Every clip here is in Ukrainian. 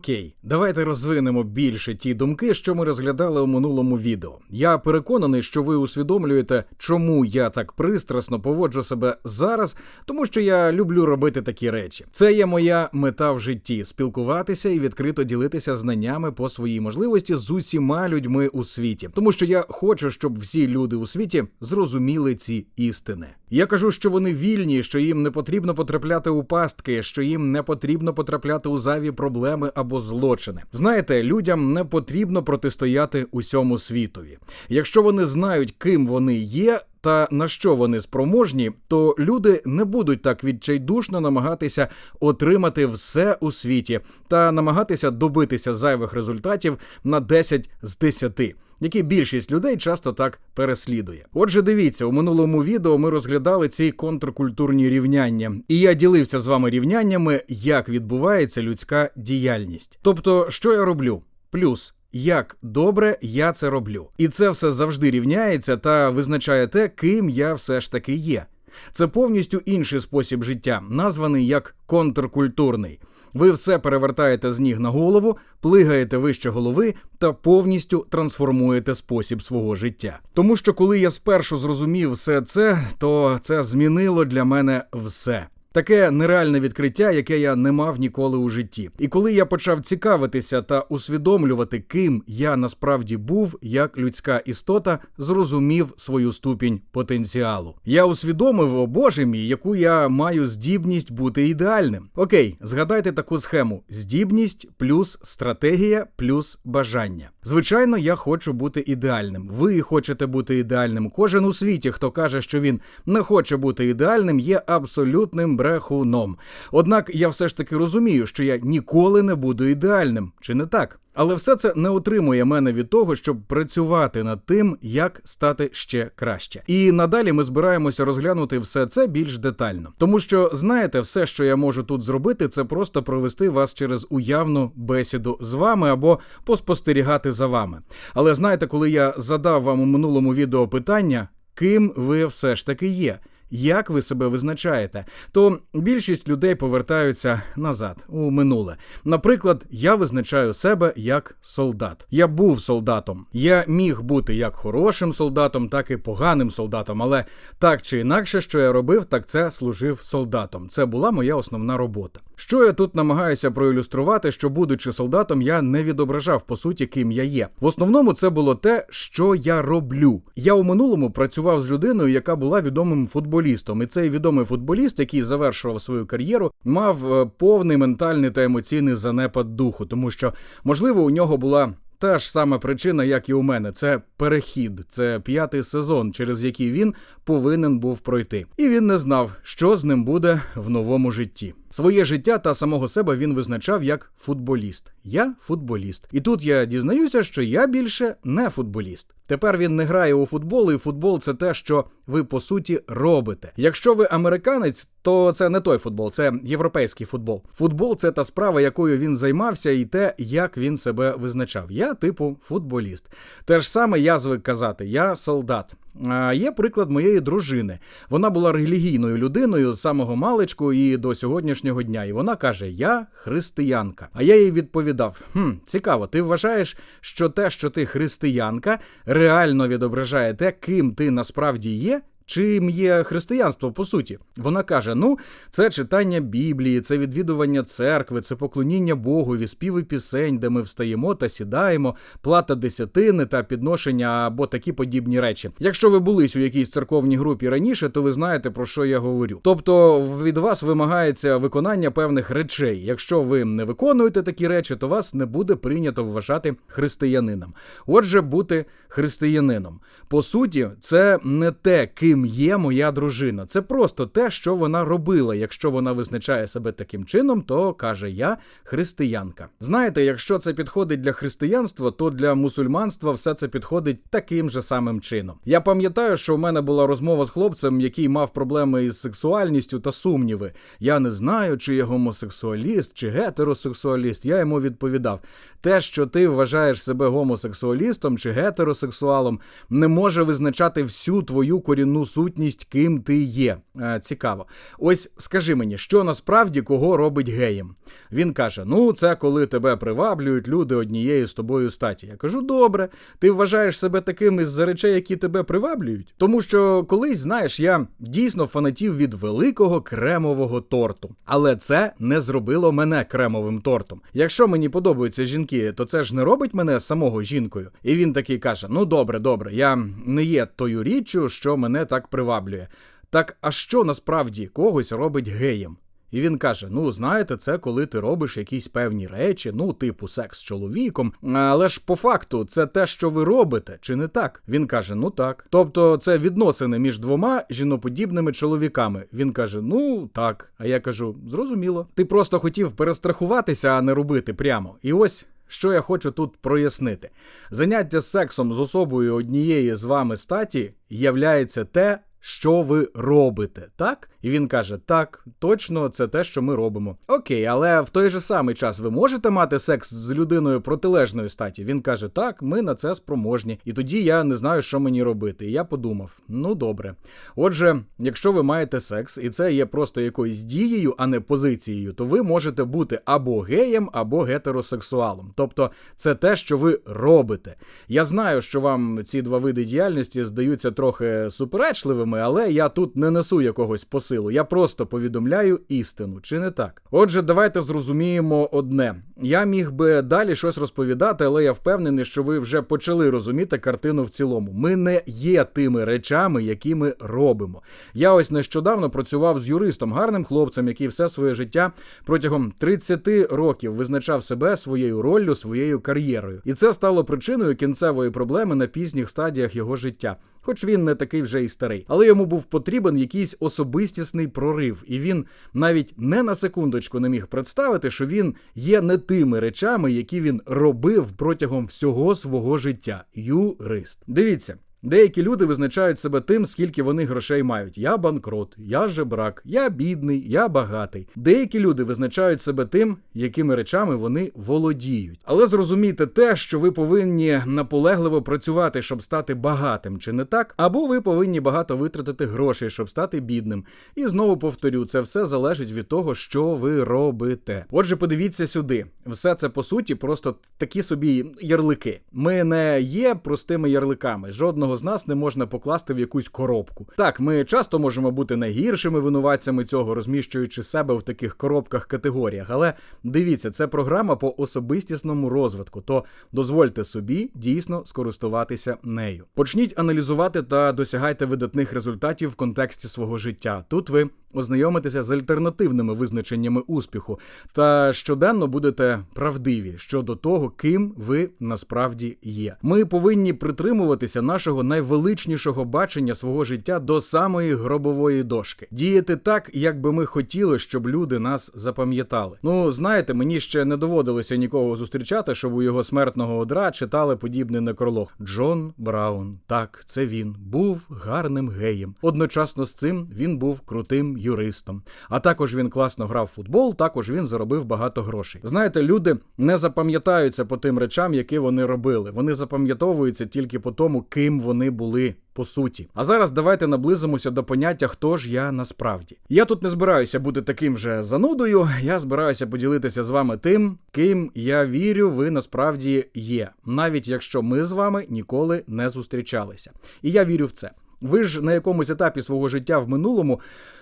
Окей, давайте розвинемо більше ті думки, що ми розглядали у минулому відео. Я переконаний, що ви усвідомлюєте, чому я так пристрасно поводжу себе зараз, тому що я люблю робити такі речі. Це є моя мета в житті спілкуватися і відкрито ділитися знаннями по своїй можливості з усіма людьми у світі, тому що я хочу, щоб всі люди у світі зрозуміли ці істини. Я кажу, що вони вільні, що їм не потрібно потрапляти у пастки, що їм не потрібно потрапляти у зайві проблеми або злочини. Знаєте, людям не потрібно протистояти усьому світові. Якщо вони знають, ким вони є. Та на що вони спроможні, то люди не будуть так відчайдушно намагатися отримати все у світі та намагатися добитися зайвих результатів на 10 з 10 які більшість людей часто так переслідує. Отже, дивіться, у минулому відео ми розглядали ці контркультурні рівняння, і я ділився з вами рівняннями, як відбувається людська діяльність. Тобто, що я роблю? Плюс. Як добре я це роблю, і це все завжди рівняється та визначає те, ким я все ж таки є. Це повністю інший спосіб життя, названий як контркультурний. Ви все перевертаєте з ніг на голову, плигаєте вище голови та повністю трансформуєте спосіб свого життя. Тому що коли я спершу зрозумів все це, то це змінило для мене все. Таке нереальне відкриття, яке я не мав ніколи у житті. І коли я почав цікавитися та усвідомлювати, ким я насправді був, як людська істота, зрозумів свою ступінь потенціалу. Я усвідомив, о боже мій, яку я маю здібність бути ідеальним. Окей, згадайте таку схему: здібність плюс стратегія плюс бажання. Звичайно, я хочу бути ідеальним. Ви хочете бути ідеальним. Кожен у світі, хто каже, що він не хоче бути ідеальним, є абсолютним брехуном. Однак я все ж таки розумію, що я ніколи не буду ідеальним, чи не так? Але все це не утримує мене від того, щоб працювати над тим, як стати ще краще. І надалі ми збираємося розглянути все це більш детально. Тому що знаєте, все, що я можу тут зробити, це просто провести вас через уявну бесіду з вами або поспостерігати за вами. Але знаєте, коли я задав вам у минулому відео питання, ким ви все ж таки є? Як ви себе визначаєте, то більшість людей повертаються назад у минуле. Наприклад, я визначаю себе як солдат. Я був солдатом. Я міг бути як хорошим солдатом, так і поганим солдатом. Але так чи інакше, що я робив, так це служив солдатом. Це була моя основна робота. Що я тут намагаюся проілюструвати, що, будучи солдатом, я не відображав по суті, ким я є. В основному це було те, що я роблю. Я у минулому працював з людиною, яка була відомим футболістом. І цей відомий футболіст, який завершував свою кар'єру, мав е, повний ментальний та емоційний занепад духу, тому що, можливо, у нього була. Та ж сама причина, як і у мене, це перехід, це п'ятий сезон, через який він повинен був пройти, і він не знав, що з ним буде в новому житті. Своє життя та самого себе він визначав як футболіст. Я футболіст. І тут я дізнаюся, що я більше не футболіст. Тепер він не грає у футбол, і футбол це те, що ви по суті робите. Якщо ви американець, то це не той футбол, це європейський футбол. Футбол це та справа, якою він займався, і те, як він себе визначав. Я, типу, футболіст. Те ж саме я звик казати: я солдат. А Є приклад моєї дружини. Вона була релігійною людиною з самого маличку і до сьогоднішнього дня. І вона каже: Я християнка. А я їй відповідав: хм, цікаво, ти вважаєш, що те, що ти християнка, реально відображає те, ким ти насправді є? Чим є християнство по суті? Вона каже: ну, це читання Біблії, це відвідування церкви, це поклоніння Богові, співи пісень, де ми встаємо та сідаємо, плата десятини та підношення або такі подібні речі. Якщо ви булись у якійсь церковній групі раніше, то ви знаєте про що я говорю. Тобто від вас вимагається виконання певних речей. Якщо ви не виконуєте такі речі, то вас не буде прийнято вважати християнином. Отже, бути християнином. По суті, це не те, ким є моя дружина. Це просто те, що вона робила. Якщо вона визначає себе таким чином, то каже я християнка. Знаєте, якщо це підходить для християнства, то для мусульманства все це підходить таким же самим чином. Я пам'ятаю, що в мене була розмова з хлопцем, який мав проблеми із сексуальністю та сумніви. Я не знаю, чи я гомосексуаліст, чи гетеросексуаліст. Я йому відповідав: те, що ти вважаєш себе гомосексуалістом чи гетеросексуалом, не може визначати всю твою корінну сутність, ким ти є. Е, цікаво. Ось скажи мені, що насправді кого робить геєм? Він каже: Ну, це коли тебе приваблюють люди однієї з тобою статі. Я кажу, добре, ти вважаєш себе таким із-за речей, які тебе приваблюють? Тому що колись, знаєш, я дійсно фанатів від великого кремового торту. Але це не зробило мене кремовим тортом. Якщо мені подобаються жінки, то це ж не робить мене самого жінкою. І він такий каже: Ну добре, добре, я не є тою річчю, що мене так приваблює. Так а що насправді когось робить геєм? І він каже: Ну, знаєте, це коли ти робиш якісь певні речі, ну, типу секс з чоловіком. Але ж по факту це те, що ви робите, чи не так? Він каже: Ну так. Тобто це відносини між двома жіноподібними чоловіками. Він каже: Ну так. А я кажу: зрозуміло. Ти просто хотів перестрахуватися, а не робити прямо. І ось. Що я хочу тут прояснити: заняття сексом з особою однієї з вами статі являється те, що ви робите, так? І він каже: Так, точно, це те, що ми робимо. Окей, але в той же самий час ви можете мати секс з людиною протилежної статі. Він каже: Так, ми на це спроможні. І тоді я не знаю, що мені робити. І я подумав: ну добре. Отже, якщо ви маєте секс, і це є просто якоюсь дією, а не позицією, то ви можете бути або геєм, або гетеросексуалом. Тобто, це те, що ви робите. Я знаю, що вам ці два види діяльності здаються трохи суперечливими, але я тут не несу якогось посилу. Я просто повідомляю істину, чи не так? Отже, давайте зрозуміємо одне. Я міг би далі щось розповідати, але я впевнений, що ви вже почали розуміти картину в цілому. Ми не є тими речами, які ми робимо. Я ось нещодавно працював з юристом, гарним хлопцем, який все своє життя протягом 30 років визначав себе своєю роллю, своєю кар'єрою, і це стало причиною кінцевої проблеми на пізніх стадіях його життя. Хоч він не такий вже і старий, але йому був потрібен якийсь особистісний прорив, і він навіть не на секундочку не міг представити, що він є не тими речами, які він робив протягом всього свого життя. Юрист. Дивіться. Деякі люди визначають себе тим, скільки вони грошей мають. Я банкрот, я жебрак, я бідний, я багатий. Деякі люди визначають себе тим, якими речами вони володіють. Але зрозумійте те, що ви повинні наполегливо працювати, щоб стати багатим, чи не так? Або ви повинні багато витратити грошей, щоб стати бідним. І знову повторю, це все залежить від того, що ви робите. Отже, подивіться сюди. Все це по суті просто такі собі ярлики. Ми не є простими ярликами. Жодного з нас не можна покласти в якусь коробку. Так, ми часто можемо бути найгіршими винуватцями цього, розміщуючи себе в таких коробках категоріях. Але дивіться, це програма по особистісному розвитку. То дозвольте собі дійсно скористуватися нею. Почніть аналізувати та досягайте видатних результатів в контексті свого життя. Тут ви ознайомитеся з альтернативними визначеннями успіху та щоденно будете правдиві щодо того, ким ви насправді є. Ми повинні притримуватися нашого найвеличнішого бачення свого життя до самої гробової дошки, діяти так, як би ми хотіли, щоб люди нас запам'ятали. Ну знаєте, мені ще не доводилося нікого зустрічати, щоб у його смертного одра читали подібний некролог. Джон Браун, так, це він був гарним геєм. Одночасно з цим він був крутим юристом. А також він класно грав в футбол, також він заробив багато грошей. Знаєте, люди не запам'ятаються по тим речам, які вони робили. Вони запам'ятовуються тільки по тому, ким вони були. По суті, а зараз давайте наблизимося до поняття, хто ж я насправді. Я тут не збираюся бути таким же занудою. Я збираюся поділитися з вами тим, ким я вірю, ви насправді є, навіть якщо ми з вами ніколи не зустрічалися. І я вірю в це. Ви ж на якомусь етапі свого життя в минулому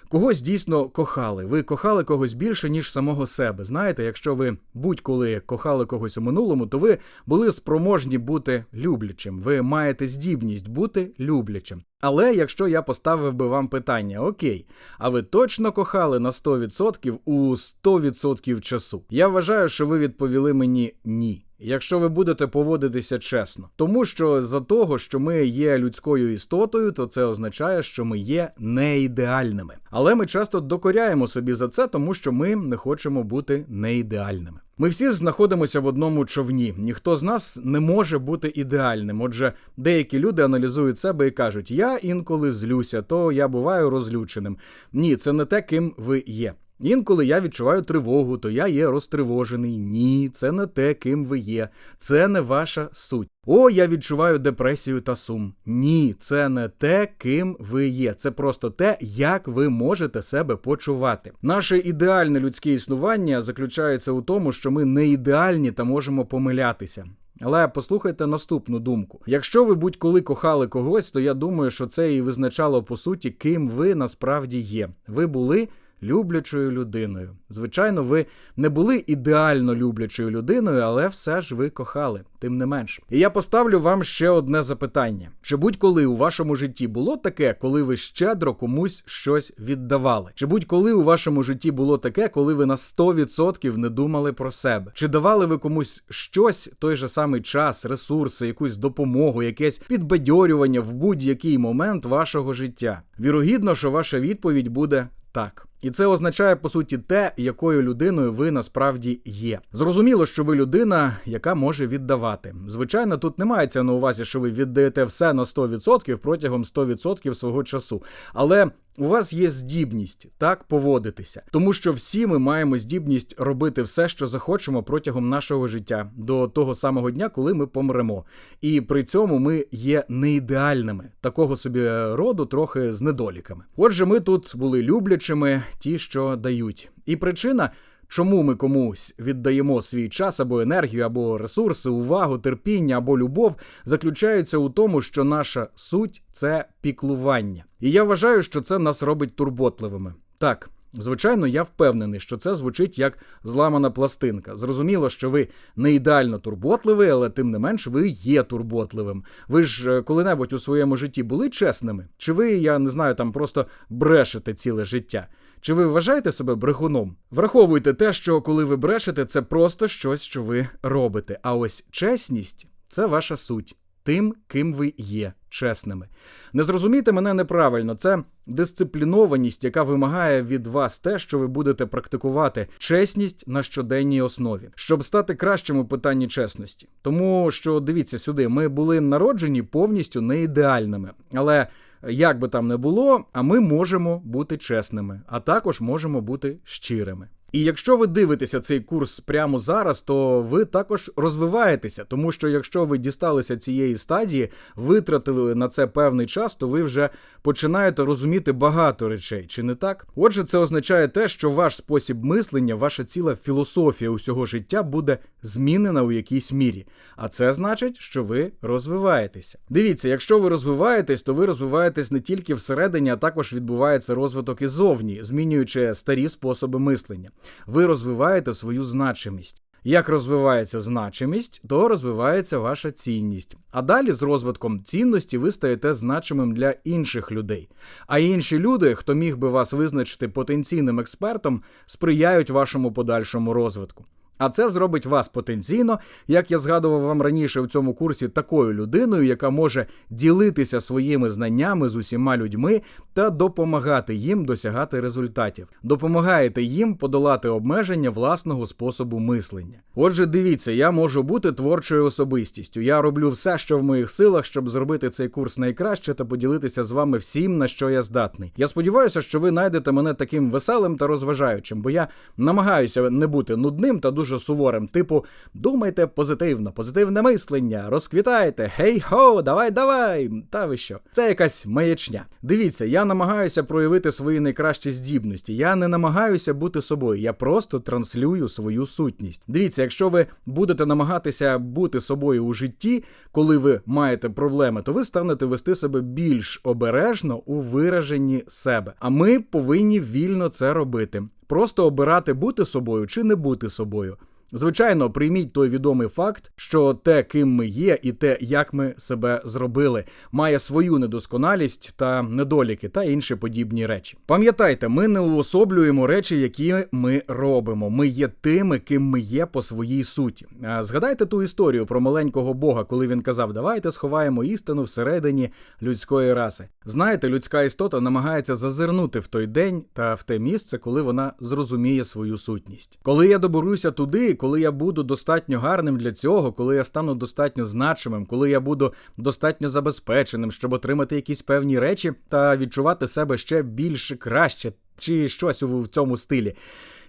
когось дійсно кохали. Ви кохали когось більше, ніж самого себе. Знаєте, якщо ви будь-коли кохали когось у минулому, то ви були спроможні бути люблячим. Ви маєте здібність бути люблячим. Але якщо я поставив би вам питання, окей, а ви точно кохали на 100% у 100% часу? Я вважаю, що ви відповіли мені ні. Якщо ви будете поводитися чесно, тому що за того, що ми є людською істотою, то це означає, що ми є не ідеальними. Але ми часто докоряємо собі за це, тому що ми не хочемо бути неідеальними. Ми всі знаходимося в одному човні. Ніхто з нас не може бути ідеальним. Отже, деякі люди аналізують себе і кажуть: я інколи злюся, то я буваю розлюченим. Ні, це не те, ким ви є. Інколи я відчуваю тривогу, то я є розтривожений. Ні, це не те, ким ви є, це не ваша суть. О, я відчуваю депресію та сум. Ні, це не те, ким ви є. Це просто те, як ви можете себе почувати. Наше ідеальне людське існування заключається у тому, що ми не ідеальні та можемо помилятися. Але послухайте наступну думку: якщо ви будь-коли кохали когось, то я думаю, що це і визначало по суті, ким ви насправді є. Ви були люблячою людиною. Звичайно, ви не були ідеально люблячою людиною, але все ж ви кохали, тим не менш. І я поставлю вам ще одне запитання: чи будь-коли у вашому житті було таке, коли ви щедро комусь щось віддавали? Чи будь-коли у вашому житті було таке, коли ви на 100% не думали про себе? Чи давали ви комусь щось, той же самий час, ресурси, якусь допомогу, якесь підбадьорювання в будь-який момент вашого життя? Вірогідно, що ваша відповідь буде так. І це означає по суті те, якою людиною ви насправді є. Зрозуміло, що ви людина, яка може віддавати. Звичайно, тут не мається на увазі, що ви віддаєте все на 100% протягом 100% свого часу. Але у вас є здібність так поводитися, тому що всі ми маємо здібність робити все, що захочемо протягом нашого життя до того самого дня, коли ми помремо. І при цьому ми є не ідеальними, такого собі роду, трохи з недоліками. Отже, ми тут були люблячими, ті, що дають. І причина. Чому ми комусь віддаємо свій час або енергію, або ресурси, увагу, терпіння або любов, заключається у тому, що наша суть це піклування. І я вважаю, що це нас робить турботливими. Так. Звичайно, я впевнений, що це звучить як зламана пластинка. Зрозуміло, що ви не ідеально турботливий, але тим не менш ви є турботливим. Ви ж е, коли-небудь у своєму житті були чесними? Чи ви, я не знаю, там просто брешете ціле життя? Чи ви вважаєте себе брехуном? Враховуйте те, що коли ви брешете, це просто щось, що ви робите. А ось чесність це ваша суть. Тим, ким ви є, чесними. Не зрозумійте мене неправильно, це дисциплінованість, яка вимагає від вас те, що ви будете практикувати чесність на щоденній основі, щоб стати кращим у питанні чесності. Тому що дивіться сюди, ми були народжені повністю не ідеальними, але. Як би там не було, а ми можемо бути чесними, а також можемо бути щирими. І якщо ви дивитеся цей курс прямо зараз, то ви також розвиваєтеся, тому що якщо ви дісталися цієї стадії, витратили на це певний час, то ви вже починаєте розуміти багато речей, чи не так? Отже, це означає те, що ваш спосіб мислення, ваша ціла філософія усього життя буде змінена у якійсь мірі. А це значить, що ви розвиваєтеся. Дивіться, якщо ви розвиваєтесь, то ви розвиваєтесь не тільки всередині, а також відбувається розвиток і зовні, змінюючи старі способи мислення ви розвиваєте свою значимість. Як розвивається значимість, то розвивається ваша цінність. А далі з розвитком цінності ви стаєте значимим для інших людей. А інші люди, хто міг би вас визначити потенційним експертом, сприяють вашому подальшому розвитку. А це зробить вас потенційно, як я згадував вам раніше в цьому курсі, такою людиною, яка може ділитися своїми знаннями з усіма людьми та допомагати їм досягати результатів. Допомагаєте їм подолати обмеження власного способу мислення. Отже, дивіться, я можу бути творчою особистістю. Я роблю все, що в моїх силах, щоб зробити цей курс найкраще та поділитися з вами всім, на що я здатний. Я сподіваюся, що ви знайдете мене таким веселим та розважаючим, бо я намагаюся не бути нудним та дуже дуже суворим. Типу, думайте позитивно, позитивне мислення, розквітайте, гей-хо, давай, давай. Та ви що? Це якась маячня. Дивіться, я намагаюся проявити свої найкращі здібності. Я не намагаюся бути собою, я просто транслюю свою сутність. Дивіться, якщо ви будете намагатися бути собою у житті, коли ви маєте проблеми, то ви станете вести себе більш обережно у вираженні себе. А ми повинні вільно це робити. Просто обирати бути собою чи не бути собою. Звичайно, прийміть той відомий факт, що те, ким ми є, і те, як ми себе зробили, має свою недосконалість та недоліки та інші подібні речі. Пам'ятайте, ми не уособлюємо речі, які ми робимо. Ми є тими, ким ми є по своїй суті. Згадайте ту історію про маленького Бога, коли він казав: Давайте сховаємо істину всередині людської раси. Знаєте, людська істота намагається зазирнути в той день та в те місце, коли вона зрозуміє свою сутність. Коли я доберуся туди коли я буду достатньо гарним для цього, коли я стану достатньо значимим, коли я буду достатньо забезпеченим, щоб отримати якісь певні речі та відчувати себе ще більше краще чи щось у в цьому стилі.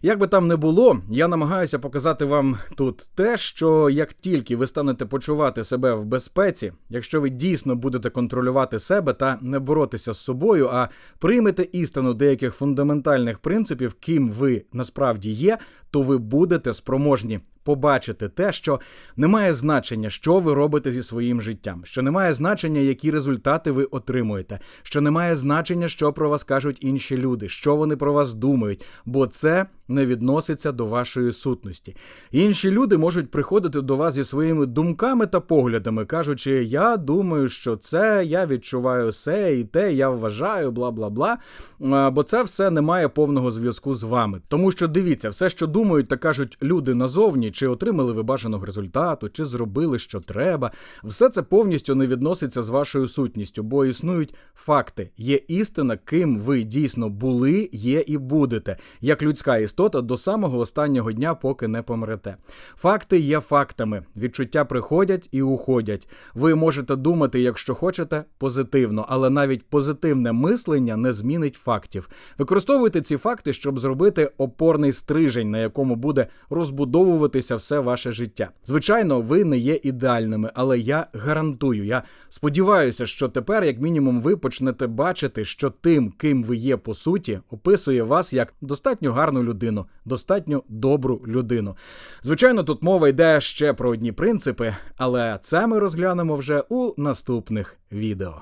Як би там не було, я намагаюся показати вам тут те, що як тільки ви станете почувати себе в безпеці, якщо ви дійсно будете контролювати себе та не боротися з собою, а приймете істину деяких фундаментальних принципів, ким ви насправді є, то ви будете спроможні побачити те, що не має значення, що ви робите зі своїм життям, що не має значення, які результати ви отримуєте, що не має значення, що про вас кажуть інші люди, що вони про вас думають, бо це не відноситься до вашої сутності. Інші люди можуть приходити до вас зі своїми думками та поглядами, кажучи: Я думаю, що це, я відчуваю все і те, я вважаю, бла бла бла. Бо це все не має повного зв'язку з вами. Тому що дивіться, все, що думають та кажуть люди назовні, чи отримали ви бажаного результату, чи зробили, що треба, все це повністю не відноситься з вашою сутністю, бо існують факти. Є істина, ким ви дійсно були, є і будете, як людська істота до самого останнього дня, поки не помрете. Факти є фактами. Відчуття приходять і уходять. Ви можете думати, якщо хочете, позитивно, але навіть позитивне мислення не змінить фактів. Використовуйте ці факти, щоб зробити опорний стрижень, на якому буде розбудовуватися все ваше життя. Звичайно, ви не є ідеальними, але я гарантую, я сподіваюся, що тепер, як мінімум, ви почнете бачити, що тим, ким ви є по суті, описує вас як достатньо гарну людину, достатньо добру людину. Звичайно, тут мова йде ще про одні принципи, але це ми розглянемо вже у наступних відео.